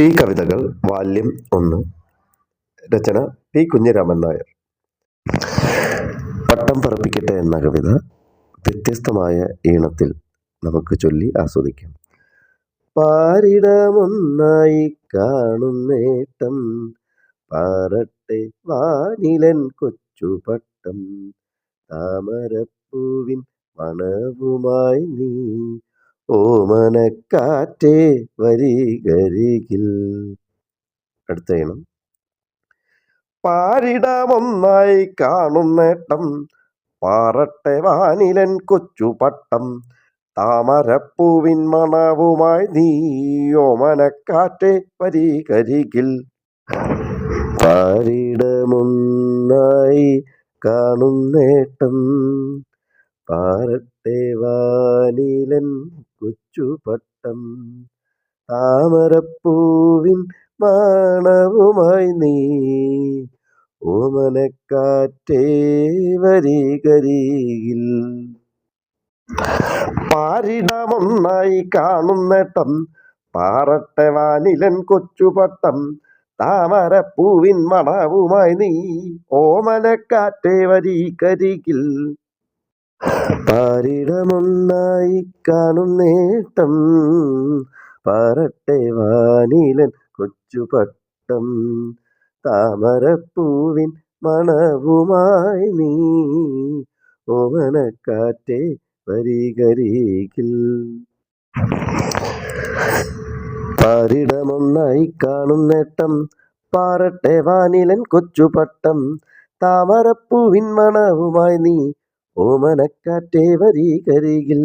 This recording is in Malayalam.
പി കവിതകൾ വാല്യം ഒന്ന്. രചന പി കുഞ്ഞിരാമൻ നായർ. പട്ടം പറപ്പിക്കട്ടെ എന്ന കവിത വ്യത്യസ്തമായ ഈണത്തിൽ നമുക്ക് ചൊല്ലി ആസ്വദിക്കാം. പാരിടമൊന്നായി കാണുന്നേട്ടം പാറട്ടെ വാനിലൻ കൊച്ചു പട്ടം താമരപ്പൂവിൻ മണവുമായി നീ ഓമനക്കാറ്റേ വരികരികിൽ. അടുത്ത ഇണം പാരിടമൊന്നായി കാണുന്നേട്ടം പാറട്ടെ വാനിലൻ കൊച്ചുപട്ടം. താമരപ്പൂവിൻ മണവുമായി നീയോ ഓമനക്കാറ്റേ വരികരികിൽ. പാരിടമൊന്നായി കാണുന്നേട്ടം പാറട്ടെ വാനിലൻ കൊച്ചുപട്ടം. താമരപ്പൂവിൻ മാണവുമായി നീ ഓമനക്കാറ്റേ വരികരിയിൽ. പാരിടമൊന്നായി കാണുന്നേട്ടം പാറട്ടെ വാനിലൻ കൊച്ചുപട്ടം താമരപ്പൂവിൻ മണവുമായി നീ ഓമനക്കാറ്റേ വരികരികിൽ പാരിടമൊന്നായി കാണുന്നേട്ടം പറട്ടെ വാനിലൻ കൊച്ചുപട്ടം. താമരപ്പൂവിൻ മണവുമായി നീ ഓമനക്കാറ്റേ പരിഗരീകിൽ പാരിടമൊന്നായി കാണും നേട്ടം. പാറട്ടെ വാനിലൻ കൊച്ചുപട്ടം. താമരപ്പൂവിൻ മണവുമായി നീ ഓമനക്കാറ്റേ വരികരികിൽ